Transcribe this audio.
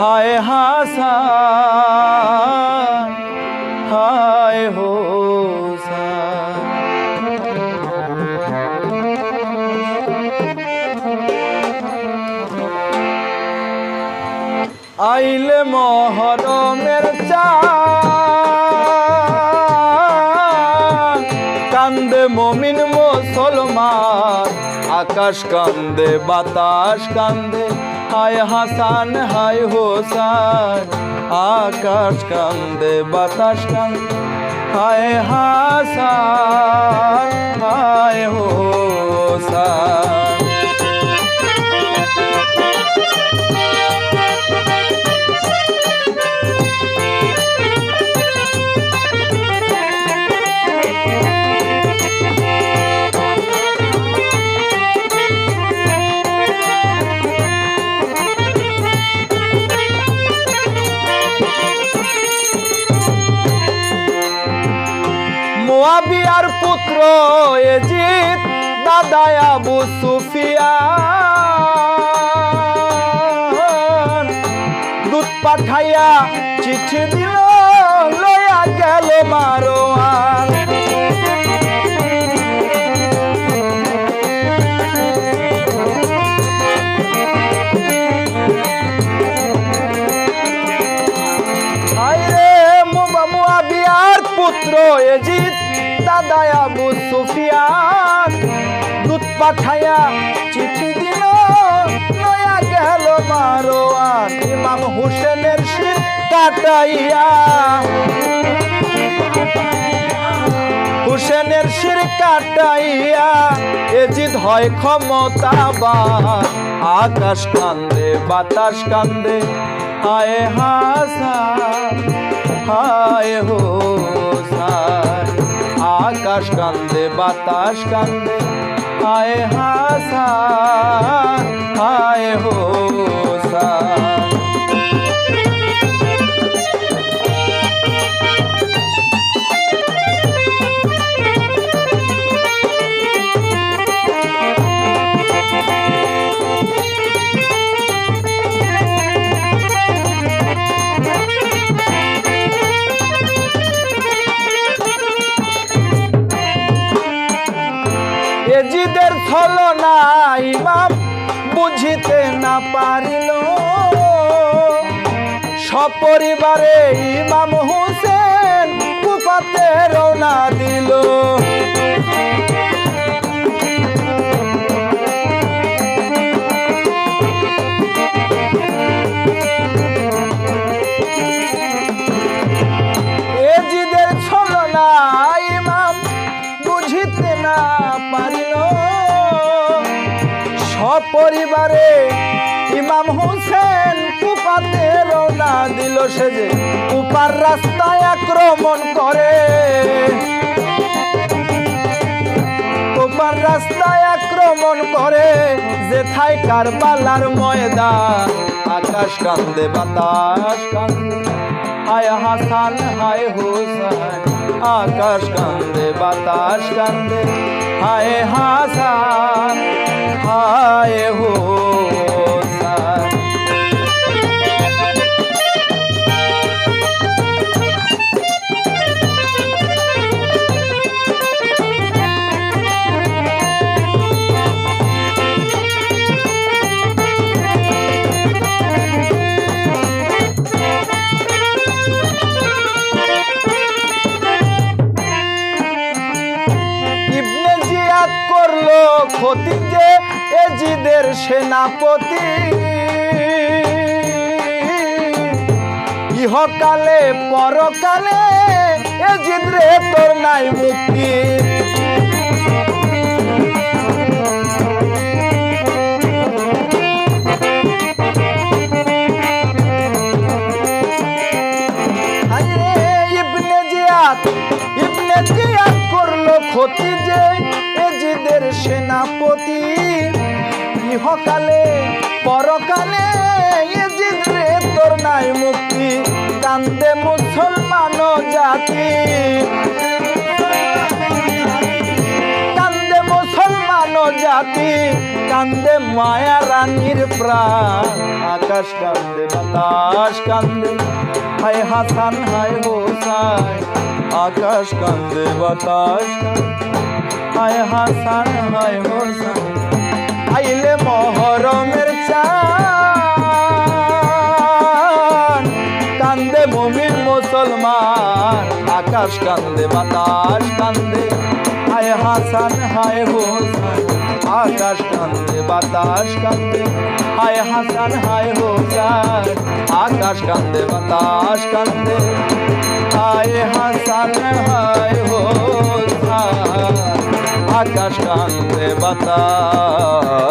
হায় হাসান হায় হোসান আইলে মহরমের চাঁদ কান্দে মমিন মুসলমান আকাশ কান্দে বাতাস কান্দে। হায় হাসান হায় হোসান আকাশ কান্দে বাতাস কান্দে। হায় হাসান হায় হোসান। মোয়াবিয়ার পুত্র এজিত দাদা আবু সুফিয়ান। দুধ পাঠাইয়া চিঠি দিল লয়া গেল মারোয়ান। পুত্র এজিত সুফিয়ান দুধ পাঠাইয়া চিঠি দিল নয়া গেল মারোয়ান ইমাম হোসেনের শির কাটাইয়া। হুসেনের শির কাটাইয়া, এজিদ হয় ক্ষমতাবান আকাশ কান্দে, বাতাস কান্দে, হায় হাসান হায় হোসান আকাশ কান্দে বাতাস কান্দে। আয় হাসান আয় হোসান এজিদের নাই বাপ বুঝিতে না পারিল। সপরিবারে ইমাম হুসেন কুপাতে রওনা দিল। সপরিবারে ইমাম হোসেন কুপাতে রওনা দিল সে যে রাস্তায় আক্রমণ করে। কুপার রাস্তায় আক্রমণ করে যেথায় কারবালার ময়দান। আকাশ কান্দে, বাতাস কান্দে, হায় হাসান, হায় হোসেন। আকাশ কান্দে, বাতাস কান্দে, হায় হাসান। ক্ষতি যে এজিদের সেনাপতি। ইহকালে, পরকালে এজিদ রে তোর নাই মুক্তি। ইবনে জিয়াদ ইবনে জিয়াদ করল ক্ষতি যে সেনাপতি, ইহকালে, পরকালে এজিদ রে, তোর নাই মুক্তি। কান্দে মুসলমান জাতি। কান্দে মুসলমান মানো জাতি। কান্দে মায়া রানীর প্রাণ। আকাশ কান্দে, বাতাস কান্দে। হায় হাসান, হায় হোসাই আকাশ কান্দে, বাতাস কান্দে। হায় হাসান, হায় হোসাই আইলে মহরমের চান। কান্দে মমিন মুসলমান, আকাশ কান্দে, বাতাস কান্দে। হায় হাসান, হায় হোসান, আকাশ কান্দে, বাতাস কান্দে। হায় হাসান, হায় হোসান, আকাশ কান্দে, বাতাস কান্দে। হায় হাসান, হায় হোসান। আকাশ কান্দে বাতাস।